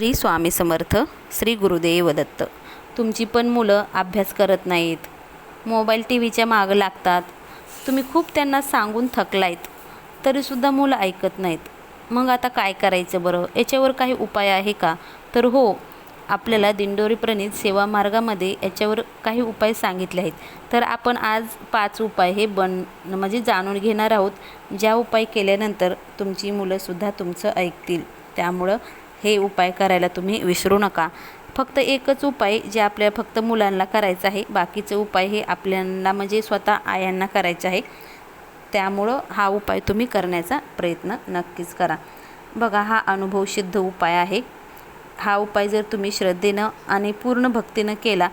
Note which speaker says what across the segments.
Speaker 1: श्री स्वामी समर्थ श्री गुरुदेव दत्त. तुमची पण मुलं अभ्यास करत नाहीत. मोबाईल टी व्हीच्या मागं लागतात. तुम्ही खूप त्यांना सांगून थकलायत. तरीसुद्धा मुलं ऐकत नाहीत. मग आता काय करायचं बरं? याच्यावर काही उपाय आहे का? तर हो आपल्याला दिंडोरी प्रणित सेवा मार्गामध्ये याच्यावर काही उपाय सांगितले आहेत. तर आपण आज पाच उपाय हे बन म्हणजे जाणून घेणार आहोत. ज्या उपाय केल्यानंतर तुमची मुलंसुद्धा तुमचं ऐकतील. त्यामुळं हे उपाय करायला तुम्ही विसरू नका. फक्त एकच उपाय जे आपल्या फक्त मुलांना करायचं आहे बाकीचे उपाय हे आपल्याला म्हणजे स्वतः आयांना करायचे आहे. त्यामुळं हा उपाय तुम्ही करण्याचा प्रयत्न नक्कीच करा. बघा हा अनुभव सिद्ध उपाय आहे. हा उपाय जर तुम्ही श्रद्धेनं आणि पूर्ण भक्तीनं केला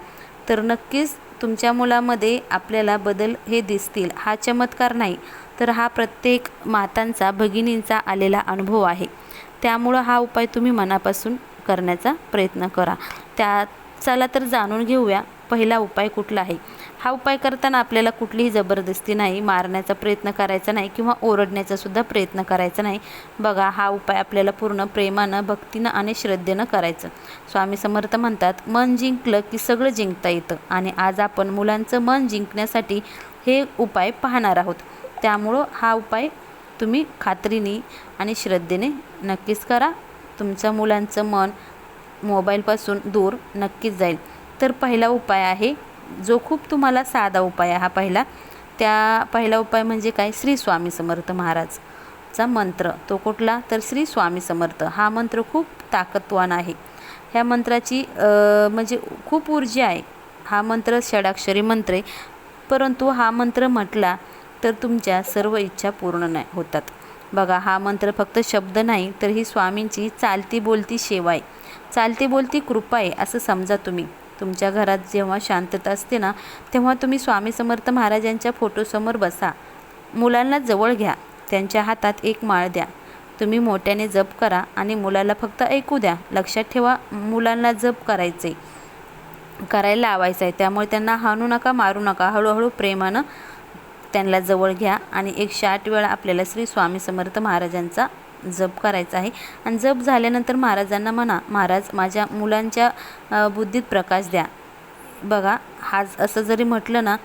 Speaker 1: तर नक्कीच तुमच्या मुलामध्ये आपल्याला बदल हे दिसतील. हा चमत्कार नाही तर हा प्रत्येक मातांचा भगिनींचा आलेला अनुभव आहे. त्यामुळं हा उपाय तुम्ही मनापासून करण्याचा प्रयत्न करा. त्या चला तर जाणून घेऊया पहिला उपाय कुठला आहे. हा उपाय करताना आपल्याला कुठलीही जबरदस्ती नाही मारण्याचा प्रयत्न करायचा नाही किंवा ओरडण्याचा सुद्धा प्रयत्न करायचा नाही. बघा हा उपाय आपल्याला पूर्ण प्रेमानं भक्तीनं आणि श्रद्धेनं करायचं. स्वामी समर्थ म्हणतात मन जिंकलं की सगळं जिंकता येतं आणि आज आपण मुलांचं मन जिंकण्यासाठी हे उपाय पाहणार आहोत. त्यामुळं हा उपाय तुम्ही खात्रीने आणि श्रद्धेने नक्कीच करा. तुमचं मुलांचं मन मोबाईलपासून दूर नक्कीच जाईल. तर पहिला उपाय आहे जो खूप तुम्हाला साधा उपाय आहे हा पहिला. त्या पहिला उपाय म्हणजे काय? श्री स्वामी समर्थ महाराजचा मंत्र. तो कुठला? तर श्री स्वामी समर्थ. हा मंत्र खूप ताकदवान आहे. ह्या मंत्राची म्हणजे खूप ऊर्जा आहे. हा मंत्र षडाक्षरी मंत्र आहे. परंतु हा मंत्र म्हटला तर तुमच्या सर्व इच्छा पूर्ण नाही होतात. बघा हा मंत्र फक्त शब्द नाही तर ही स्वामींची चालती बोलती सेवा आहे. चालती बोलती कृपा आहे असं समजा तुम्ही. तुमच्या घरात जेव्हा शांतता असते ना तेव्हा तुम्ही स्वामी समर्थ महाराजांच्या फोटोसमोर बसा. मुलांना जवळ घ्या त्यांच्या हातात एक माळ द्या. तुम्ही मोठ्याने जप करा आणि मुलाला फक्त ऐकू द्या. लक्षात ठेवा मुलांना जप करायचे करायला लावायचं आहे त्यामुळे त्यांना हाणू नका मारू नका. हळूहळू प्रेमानं त्यांना जवळ घ्या आणि एकशे आठ वेळा आपल्याला श्री स्वामी समर्थ महाराजांचा जप करायचा आहे. आणि जप झाल्यानंतर महाराजांना म्हणा महाराज माझ्या मुलांच्या बुद्धीत प्रकाश द्या. बघा हाच असं जरी म्हटलं ना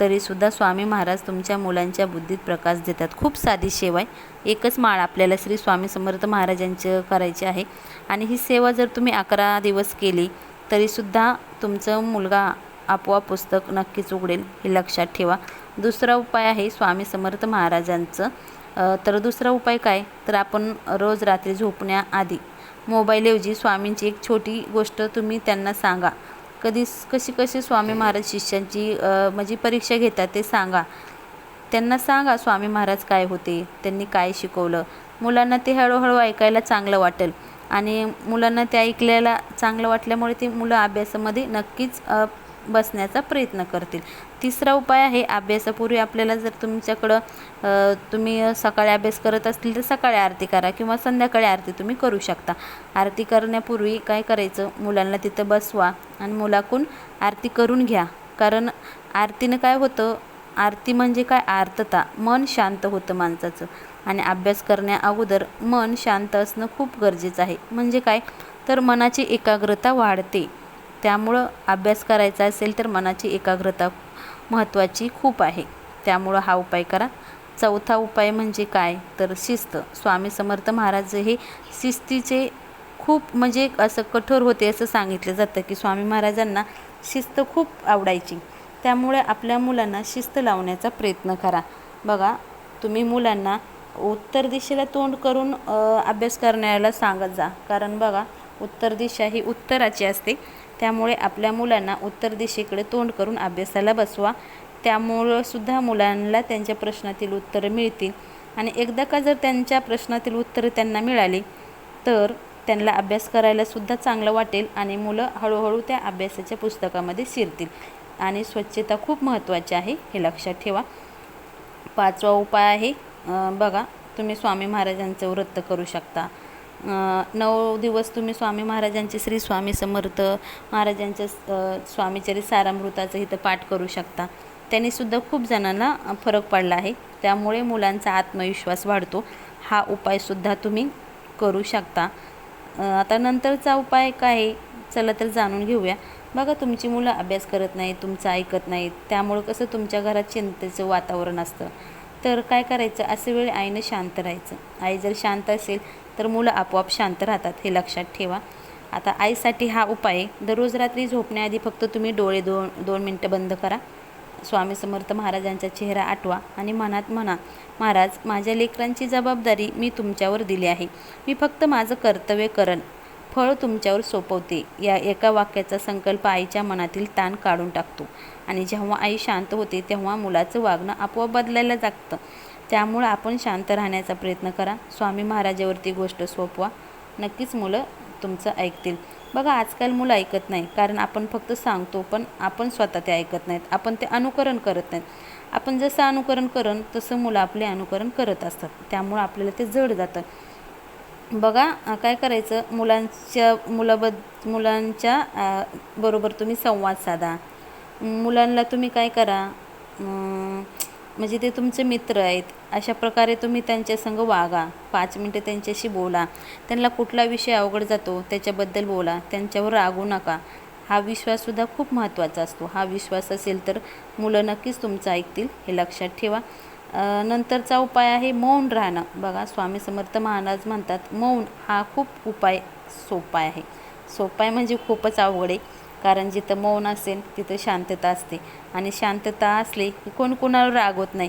Speaker 1: तरीसुद्धा स्वामी महाराज तुमच्या मुलांच्या बुद्धीत प्रकाश देतात. खूप साधी सेवा आहे. एकच माळ आपल्याला श्री स्वामी समर्थ महाराजांचं करायची आहे. आणि ही सेवा जर तुम्ही अकरा दिवस केली तरीसुद्धा तुमचं मुलगा आपोआप पुस्तक नक्कीच उघडेल हे लक्षात ठेवा. दुसरा उपाय आहे स्वामी समर्थ महाराजांचं. तर दुसरा उपाय काय? तर आपण रोज रात्री झोपण्याआधी मोबाईलऐवजी स्वामींची एक छोटी गोष्ट तुम्ही त्यांना सांगा. कधी कशी कशी स्वामी महाराज शिष्यांची म्हणजे परीक्षा घेतात ते सांगा. त्यांना सांगा स्वामी महाराज काय होते त्यांनी काय शिकवलं. मुलांना ते हळूहळू ऐकायला चांगलं वाटेल. आणि मुलांना ते ऐकल्याला चांगलं वाटल्यामुळे ते मुलं अभ्यासामध्ये नक्कीच बसण्याचा प्रयत्न करतील. तिसरा उपाय आहे अभ्यासापूर्वी आपल्याला जर तुमच्याकडं तुम्ही सकाळी अभ्यास करत असतील तर सकाळी आरती करा किंवा संध्याकाळी आरती तुम्ही करू शकता. आरती करण्यापूर्वी काय करायचं? मुलांना तिथं बसवा आणि मुलाकून आरती करून घ्या. कारण आरतीनं काय होतं? आरती म्हणजे काय? आर्तता. मन शांत होतं माणसाचं. आणि अभ्यास करण्या अगोदर मन शांत असणं खूप गरजेचं आहे. म्हणजे काय? तर मनाची एकाग्रता वाढते. त्यामुळं अभ्यास करायचा असेल तर मनाची एकाग्रता महत्त्वाची खूप आहे. त्यामुळं हा उपाय करा. चौथा उपाय म्हणजे काय? तर शिस्त. स्वामी समर्थ महाराज हे शिस्तीचे खूप म्हणजे असं कठोर होते असं सांगितलं जातं की स्वामी महाराजांना शिस्त खूप आवडायची. त्यामुळे आपल्या मुलांना शिस्त लावण्याचा प्रयत्न करा. बघा तुम्ही मुलांना उत्तर दिशेला तोंड करून अभ्यास करण्याला सांगत जा. कारण बघा उत्तर दिशा ही उत्तराची असते. त्यामुळे आपल्या मुलांना उत्तर दिशेकडे तोंड करून अभ्यासाला बसवा. त्यामुळं सुद्धा मुलांना त्यांच्या प्रश्नातील उत्तरं मिळतील. आणि एकदा का जर त्यांच्या प्रश्नातील उत्तरं त्यांना मिळाली तर त्यांना अभ्यास करायला सुद्धा चांगलं वाटेल आणि मुलं हळूहळू त्या अभ्यासाच्या पुस्तकामध्ये शिरतील. आणि स्वच्छता खूप महत्त्वाची आहे हे लक्षात ठेवा. पाचवा उपाय आहे बघा तुम्ही स्वामी महाराजांचं व्रत करू शकता. नऊ दिवस तुम्ही स्वामी महाराजांचे श्री स्वामी समर्थ महाराजांच्या स्वामीचरित सारामृताचं इथं पाठ करू शकता. त्यांनीसुद्धा खूप जणांना फरक पडला आहे. त्यामुळे मुलांचा आत्मविश्वास वाढतो. हा उपायसुद्धा तुम्ही करू शकता. आता नंतरचा उपाय काय आहे? चला तर जाणून घेऊया. बघा तुमची मुलं अभ्यास करत नाहीत तुमचं ऐकत नाहीत. त्यामुळं कसं तुमच्या घरात चिंतेचं वातावरण असतं. तर काय करायचं? असे वेळी आईनं शांत राहायचं. आई जर शांत असेल तर मुलं आपोआप शांत राहतात हे लक्षात ठेवा. आता आईसाठी हा उपाय दररोज रात्री झोपण्याआधी फक्त तुम्ही डोळे दोन दोन मिनटं बंद करा. स्वामी समर्थ महाराजांचा चेहरा आठवा आणि मनात म्हणा महाराज माझ्या लेकरांची जबाबदारी मी तुमच्यावर दिली आहे. मी फक्त माझं कर्तव्य करण. फळ तुमच्यावर सोपवते. या एका वाक्याचा संकल्प आईच्या मनातील ताण काढून टाकतो. आणि जेव्हा आई शांत होते तेव्हा मुलाचं वागणं आपोआप बदलायला जागतं त्यामुळं आपण शांत राहण्याचा प्रयत्न करा. स्वामी महाराजावरती गोष्ट सोपवा. नक्कीच मुलं तुमचं ऐकतील. बघा आजकाल मुलं ऐकत नाही कारण आपण फक्त सांगतो पण आपण स्वतः ते ऐकत नाहीत. आपण ते अनुकरण करत नाहीत. आपण जसं अनुकरण करण तसं मुलं आपले अनुकरण करत असतात. त्यामुळं आपल्याला ते जड जातं. बघा काय करायचं? मुलांच्या मुलाबद मुलांच्या बरोबर तुम्ही संवाद साधा. मुलांना तुम्ही काय करा? म्हणजे ते तुमचे मित्र आहेत अशा प्रकारे तुम्ही त्यांच्यासंग वागा. पाच मिनटं त्यांच्याशी बोला. त्यांना कुठला विषय अवघड जातो त्याच्याबद्दल बोला. त्यांच्यावर रागू नका. हा विश्वाससुद्धा खूप महत्त्वाचा असतो. हा विश्वास असेल तर मुलं नक्कीच तुमचं ऐकतील हे लक्षात ठेवा. नंतरचा उपाय आहे मौन राहणं. बघा स्वामी समर्थ महाराज म्हणतात मौन हा खूप उपाय सोपा आहे. सोपा आहे म्हणजे खूपच अवघड आहे. कारण जिथं मौन असेल तिथं शांतता असते. आणि शांतता असली की कोण कोणावर रागवत नाही.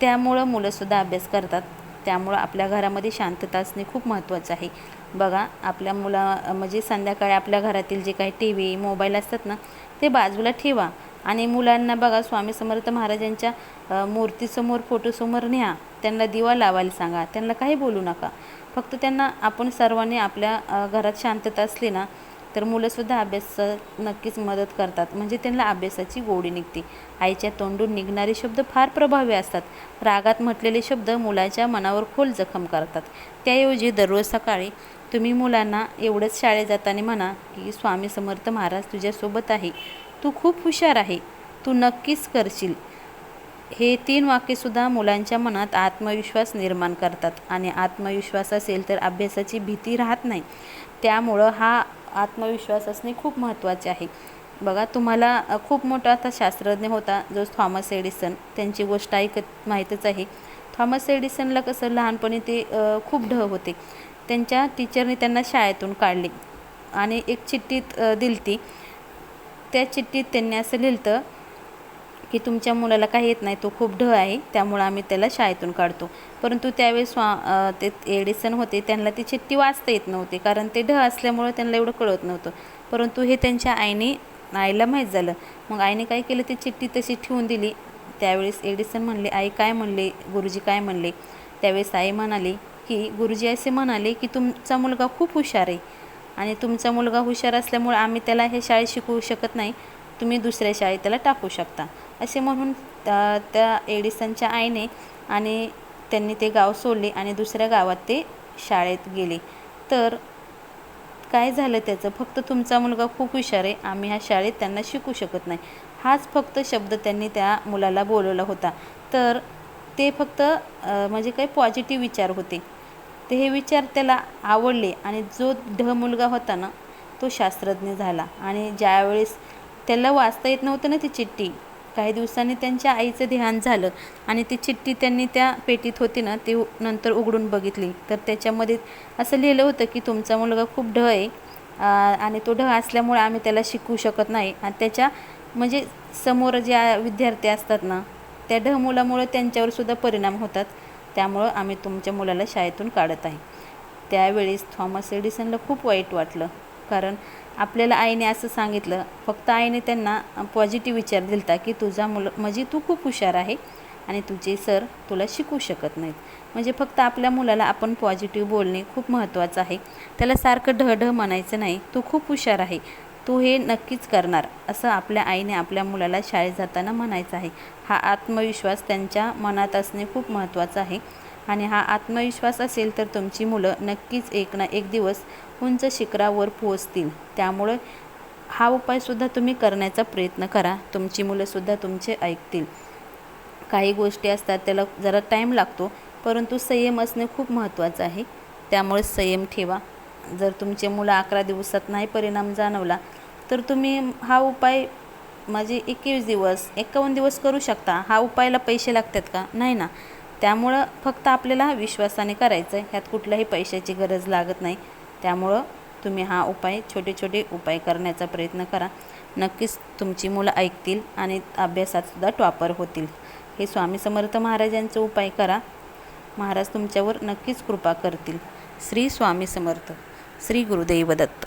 Speaker 1: त्यामुळं मुलंसुद्धा अभ्यास करतात. त्यामुळं आपल्या घरामध्ये शांतता असणे खूप महत्त्वाचं आहे. बघा आपल्या मुला म्हणजे संध्याकाळी आपल्या घरातील जे काही टी व्ही मोबाईल असतात ना ते बाजूला ठेवा. आणि मुलांना बघा स्वामी समर्थ महाराजांच्या मूर्तीसमोर फोटोसमोर न्या. त्यांना दिवा लावायला सांगा. त्यांना काही बोलू नका. फक्त त्यांना आपण सर्वांनी आपल्या घरात शांतता असली ना तर मुलंसुद्धा अभ्यासात नक्कीच मदत करतात. म्हणजे त्यांना अभ्यासाची गोडी निघते. आईच्या तोंडून निघणारे शब्द फार प्रभावी असतात. रागात म्हटलेले शब्द मुलाच्या मनावर खोल जखम करतात. त्याऐवजी दररोज सकाळी तुम्ही मुलांना एवढंच शाळेत जाताना म्हणा की स्वामी समर्थ महाराज तुझ्यासोबत आहे. तू खूप हुशार आहे. तू नक्कीच करशील. हे तीन वाक्यसुद्धा मुलांच्या मनात आत्मविश्वास निर्माण करतात. आणि आत्मविश्वास असेल तर अभ्यासाची भीती राहत नाही. त्यामुळं हा आत्मविश्वास असणे खूप महत्त्वाचे आहे. बघा तुम्हाला खूप मोठा आता शास्त्रज्ञ होता जो थॉमस एडिसन. त्यांची गोष्ट ऐकत माहीतच आहे. थॉमस एडिसनला कसं लहानपणी ते खूप ढ होते. त्यांच्या टीचरने त्यांना शाळेतून काढले आणि एक चिठ्ठीत दिलती. त्या चिठ्ठीत त्यांनी असं लिहिलं की तुमच्या मुलाला काही येत नाही तो खूप ढ आहे त्यामुळं आम्ही त्याला शाळेतून काढतो. परंतु त्यावेळेस स्वा ते एडिसन होते त्यांना ती चिठ्ठी वाचता येत नव्हती कारण ते ढ असल्यामुळं त्यांना एवढं कळत नव्हतं. परंतु हे त्यांच्या आईने आईला माहीत झालं. मग आईने काय केलं ती चिठ्ठी तशी ठेवून दिली. त्यावेळेस एडिसन म्हणले आई काय म्हणले? गुरुजी काय म्हणले? त्यावेळेस आई म्हणाली की गुरुजी असे म्हणाले की तुमचा मुलगा खूप हुशार आहे आणि तुमचा मुलगा हुशार असल्यामुळे आम्ही त्याला हे शाळेत शिकवू शकत नाही. तुम्ही दुसऱ्या शाळेत त्याला टाकू शकता. असे म्हणून त्या त्या एडिसनच्या आईने आणि त्यांनी ते गाव सोडले आणि दुसऱ्या गावात ते शाळेत गेले. तर काय झालं त्याचं? फक्त तुमचा मुलगा खूप हुशार आहे. आम्ही ह्या शाळेत त्यांना शिकू शकत नाही. हाच फक्त शब्द त्यांनी त्या मुलाला बोलवला होता. तर ते फक्त म्हणजे काही पॉझिटिव्ह विचार होते. ते हे विचार त्याला आवडले आणि जो ढ मुलगा होता ना तो शास्त्रज्ञ झाला. आणि ज्यावेळेस त्याला वाचता येत नव्हतं ना ती चिठ्ठी काही दिवसांनी त्यांच्या आईचं ध्यान झालं आणि ती चिठ्ठी त्यांनी त्या पेटीत होती ना ती नंतर उघडून बघितली. तर त्याच्यामध्ये असं लिहिलं होतं की तुमचा मुलगा खूप ढ आहे आणि तो ढ असल्यामुळे आम्ही त्याला शिकवू शकत नाही. आणि त्याच्या म्हणजे समोर ज्या विद्यार्थी असतात ना त्या ढ मुलामुळे त्यांच्यावरसुद्धा परिणाम होतात. त्यामुळं आम्ही तुमच्या मुलाला शाळेतून काढत आहे. त्यावेळेस थॉमस एडिसनला खूप वाईट वाटलं. कारण आपल्याला आईने असं सांगितलं. फक्त आईने त्यांना पॉझिटिव्ह विचार दिलता की तुझा मुलं म्हणजे तू खूप हुशार आहे आणि तुझे सर तुला शिकवू शकत नाहीत. म्हणजे फक्त आपल्या मुलाला आपण पॉझिटिव्ह बोलणे खूप महत्त्वाचं आहे. त्याला सारखं ढ ढ म्हणायचं नाही. तू खूप हुशार आहे. तू हे नक्कीच करणार असं आपल्या आईने आपल्या मुलाला शाळेत जाताना म्हणायचं आहे. हा आत्मविश्वास त्यांच्या मनात असणे खूप महत्त्वाचं आहे. आणि हा आत्मविश्वास असेल तर तुमची मुलं नक्कीच एक ना एक दिवस उंच शिखरावर पोहोचतील. त्यामुळे हा उपायसुद्धा तुम्ही करण्याचा प्रयत्न करा. तुमची मुलंसुद्धा तुमचे ऐकतील. काही गोष्टी असतात त्याला जरा टाईम लागतो परंतु संयम असणे खूप महत्त्वाचं आहे. त्यामुळे संयम ठेवा. जर तुमचे मुलं अकरा दिवसात नाही परिणाम जाणवला तर तुम्ही हा उपाय म्हणजे एकवीस दिवस एकावन्न दिवस करू शकता. हा उपायाला पैसे लागतात का? नाही ना. त्यामुळं फक्त आपल्याला विश्वासाने करायचं आहे ह्यात कुठल्याही पैशाची गरज लागत नाही. त्यामुळं तुम्ही हा उपाय छोटे छोटे उपाय करण्याचा प्रयत्न करा. नक्कीच तुमची मुलं ऐकतील आणि अभ्यासातसुद्धा टॉपर होतील. हे स्वामी समर्थ महाराजांचे उपाय करा. महाराज तुमच्यावर नक्कीच कृपा करतील. श्री स्वामी समर्थ. श्री गुरुदेव दत्त.